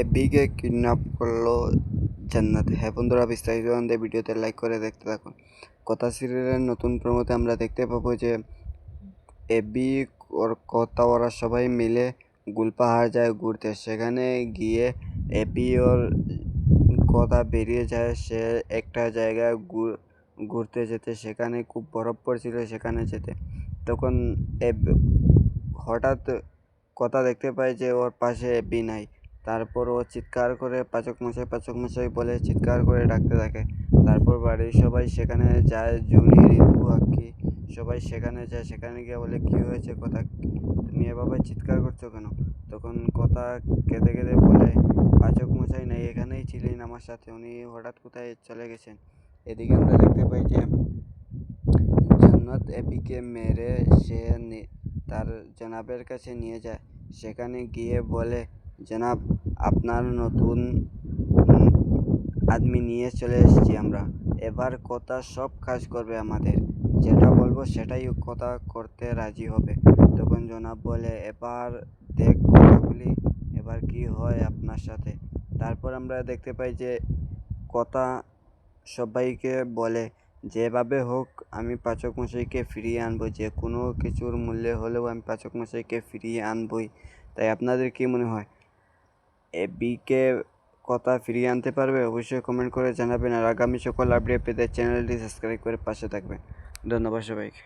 এবিকে kidnap করল জান্নাত। হ্যাঁ বন্ধুরা, বিস্তারিত জানতে ভিডিওতে লাইক করে দেখতে থাকুন। কথা সিরিয়ালের নতুন প্রমোতে আমরা দেখতে পাবো যে এবি ওর কথা ওরা সবাই মিলে গুলপাহাড় যায় ঘুরতে। সেখানে গিয়ে এবি ওর কথা বেরিয়ে যায়, সে একটা জায়গায় ঘুরতে যেতে। সেখানে খুব বরফ পড়ছিল সেখানে যেতে। তখন হঠাৎ কথা দেখতে পায় যে ওর পাশে এবি নাই। তারপর ও চিৎকার করে পাচক মশাই পাচক মশাই বলে চিৎকার করে ডাকতে থাকে। তারপর বাড়ির সবাই সেখানে যায়, জুনি ঋতু আক্কি সবাই সেখানে যায়। সেখানে গিয়ে বলে, কী হয়েছে? কথা তুমি এভাবে চিৎকার করছ কেন? তখন কথা কেঁদে কেঁদে বলে, পাচক মশাই নাই, এখানেই ছিলেন আমার সাথে। উনি হঠাৎ কোথায় চলে গেছেন? এদিকে আমরা দেখতে পাই যে জান্নাত এপিকে মেরে সে তার জনাবের কাছে নিয়ে যায়। সেখানে গিয়ে বলে জনাব, আপনার নতুন আদমি নিয়ে চলে এসেছি আমরা। এবার কথা সব কাজ করবে আমাদের। যেটা বলব সেটাই কথা করতে রাজি হবে। তখন জনাব বলে, এবার দেখ কথাগুলি, এবার কি হয় আপনার সাথে? তারপর আমরা দেখতে পাই যে কথা সবাইকে বলে, যেভাবে হোক আমি পাচক মশাইকে ফিরিয়ে আনব। যে কোনো কিছুর মূল্যে হলেও আমি পাচক মশাইকে ফিরিয়ে আনবই। তাই আপনাদের কি মনে হয়? এ বিকে কথা ফিরিয়ে আনতে পারবে, অবশ্যই কমেন্ট করে জানাবেন। আর আগামী সকল আপডেট পেতে চ্যানেলটি সাবস্ক্রাইব করে পাশে থাকবেন। ধন্যবাদ সবাইকে।